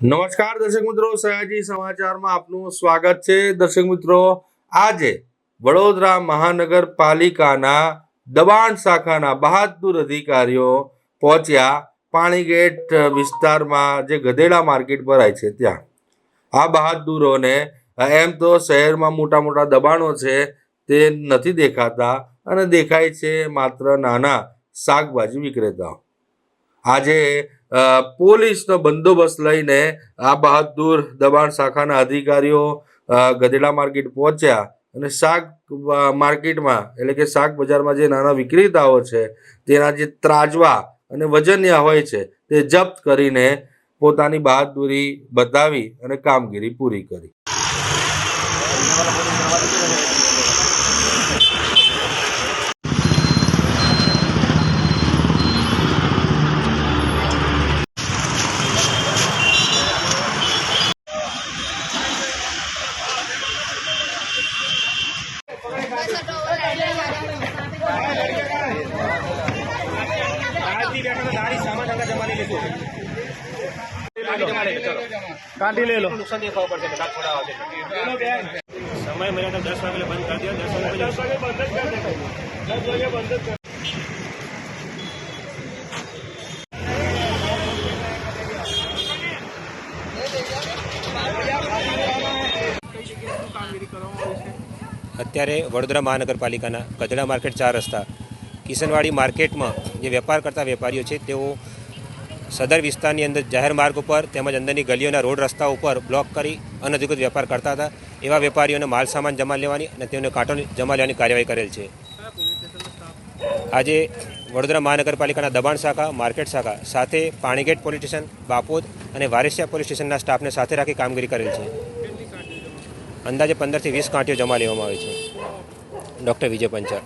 નમસ્કાર દર્શક મિત્રો, સયાજી સમાચારમાં આપનું સ્વાગત છે. દર્શક મિત્રો, આજે વડોદરા મહાનગરપાલિકાના દબાણ શાખાના બહાદુર અધિકારીઓ પહોંચ્યા પાણીગેટ વિસ્તારમાં જે ગધેડા માર્કેટ ભરાય છે ત્યાં. આ બહાદુરોને, એમ તો શહેરમાં મોટા મોટા દબાણો છે, તે નથી દેખાતા અને દેખાય છે માત્ર નાના શાકભાજી વિક્રેતાઓ. આજે પોલીસનો બંદોબસ્ત લઈને આ બહાદુર દબાણ શાખાના અધિકારીઓ ગધેડા માર્કેટ પહોંચ્યા અને શાક માર્કેટમાં એટલે કે શાક બજારમાં જે નાના વિક્રેતાઓ છે, તેના જે ત્રાજવા અને વજનિયા હોય છે, તે જપ્ત કરીને પોતાની બહાદુરી બતાવી અને કામગીરી પૂરી કરી. કાઢી લે. લો નુકસાન દેખાવ પડશે બધા થોડા સમય મર્યાદા દસ વાગે બંધ કરી દો દસ વાગે પછી અત્યારે વડોદરા મહાનગરપાલિકાના ગધેડા માર્કેટ ચાર રસ્તા, કિશનવાડી માર્કેટમાં જે વેપાર કરતા વેપારીઓ છે, તેઓ સદર વિસ્તારની અંદર જાહેર માર્ગ ઉપર તેમજ અંદરની ગલીઓના રોડ રસ્તા ઉપર બ્લોક કરી અનધિકૃત વેપાર કરતા હતા. એવા વેપારીઓને માલ સામાન જમા લેવાની અને તેમને કાર્ટૂન જમા લેવાની કાર્યવાહી કરેલ છે. આજે વડોદરા મહાનગરપાલિકાના દબાણ શાખા, માર્કેટ શાખા સાથે પાણીગેટ પોલીસ સ્ટેશન, બાપોદ અને વારેસિયા પોલીસ સ્ટેશનના સ્ટાફને સાથે રાખી કામગીરી કરેલ છે. અંદાજે પંદરથી વીસ કાંટીઓ જમા લેવામાં આવે છે. ડૉક્ટર વિજય પંચાલ.